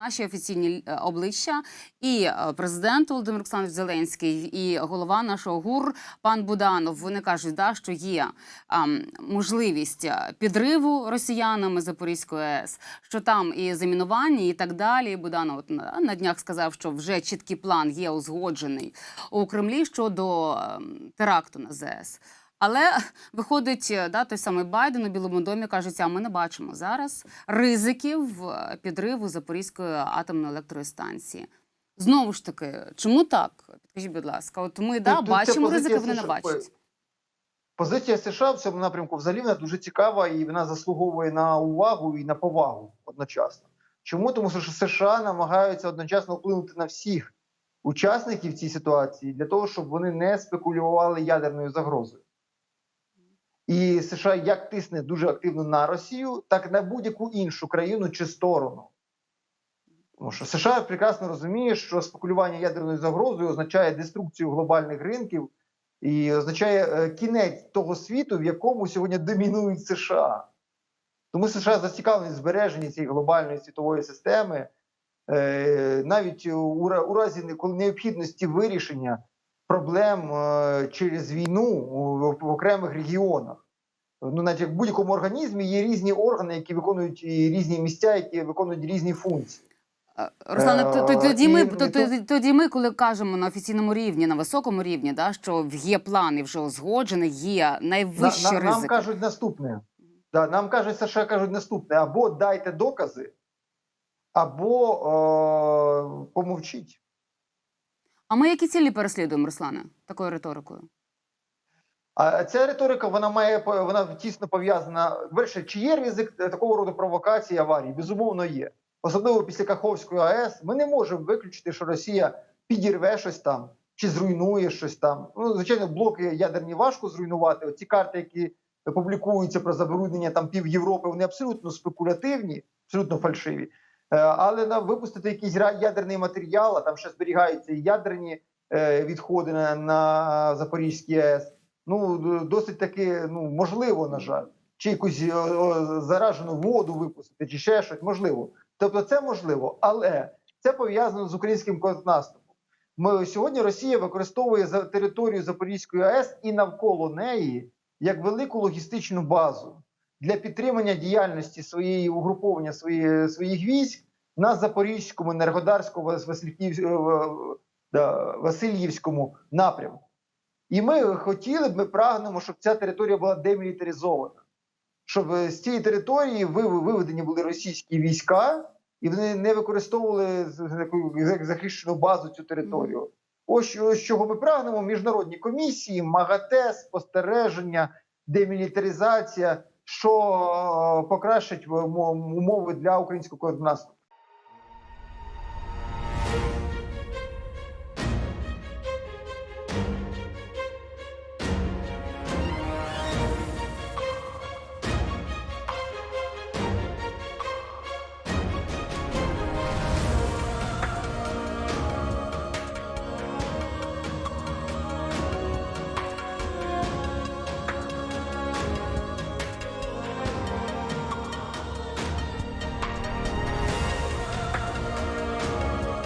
Наші офіційні е, обличчя і е, президент Володимир Олександрович Зеленський, і голова нашого ГУР пан Буданов. Вони кажуть, да, що є ам, можливість е, підриву росіянами Запорізької АЕС, що там і замінування, і так далі. Буданов от на, на днях сказав, що вже чіткий план є узгоджений у Кремлі щодо ем, теракту на ЗС. Але виходить, е, да, той самий Байден у Білому домі кажуть, а ми не бачимо зараз ризиків е, підриву Запорізької атомної електростанції. Знову ж таки, чому так? Підкажіть, будь ласка, от ми да, Тут- тут бачимо ризики, вони не бачать. Позиція США в цьому напрямку взагалі вона дуже цікава і вона заслуговує на увагу і на повагу одночасно. Чому? Тому що США намагаються одночасно вплинути на всіх учасників цій ситуації для того, щоб вони не спекулювали ядерною загрозою. І США як тисне дуже активно на Росію, так і на будь-яку іншу країну чи сторону. Тому що США прекрасно розуміє, що спекулювання ядерною загрозою означає деструкцію глобальних ринків і означає е, кінець того світу, в якому сьогодні домінують США. Тому США зацікавлені в збереженні цієї глобальної світової системи, е, навіть у, разі необхідності вирішення проблем е, через війну в, окремих регіонах. Ну, навіть як в будь-якому організмі є різні органи, які виконують і різні місця, які виконують різні функції. Е, Руслане, Е, тоді ми тоді ми, коли кажемо на офіційному рівні, на високому рівні, да, що є план і вже узгоджений, є На, найвищі на, нам кажуть наступне. Да, нам кажуть, США кажуть наступне: або дайте докази, або е, помовчіть. А ми які цілі переслідуємо, Руслане, такою риторикою? А ця риторика вона має вона тісно пов'язана. Перше, чи є ризик е, такого роду провокації аварій? Безумовно, є. Особливо після Каховської АЕС. Ми не можемо виключити, що Росія підірве щось там чи зруйнує щось там. Ну, звичайно, блоки ядерні важко зруйнувати. Оці карти, які публікуються про забруднення там пів Європи, вони абсолютно спекулятивні, абсолютно фальшиві. Е, Але на випустити якийсь ядерний матеріал, а там ще зберігаються ядерні е, відходи на, на Запорізькій АЕС. Ну досить таки ну можливо, на жаль, чи якусь заражену воду випустити, чи ще щось можливо. Тобто, це можливо, але це пов'язано з українським контрнаступом. Ми сьогодні Росія використовує за територію Запорізької АЕС і навколо неї як велику логістичну базу для підтримання діяльності своєї угруповання своєї, своїх військ на Запорізькому, Енергодарському, Васильків- е, Васильївському напрямку. І ми хотіли б, ми прагнемо, щоб ця територія була демілітаризована, щоб е, з цієї території виведені були російські війська, і вони не використовували захищену базу цю територію. Ось з чого ми прагнемо: міжнародні комісії, МАГАТЕ, спостереження, демілітаризація, що е, покращить умови для українського наступу.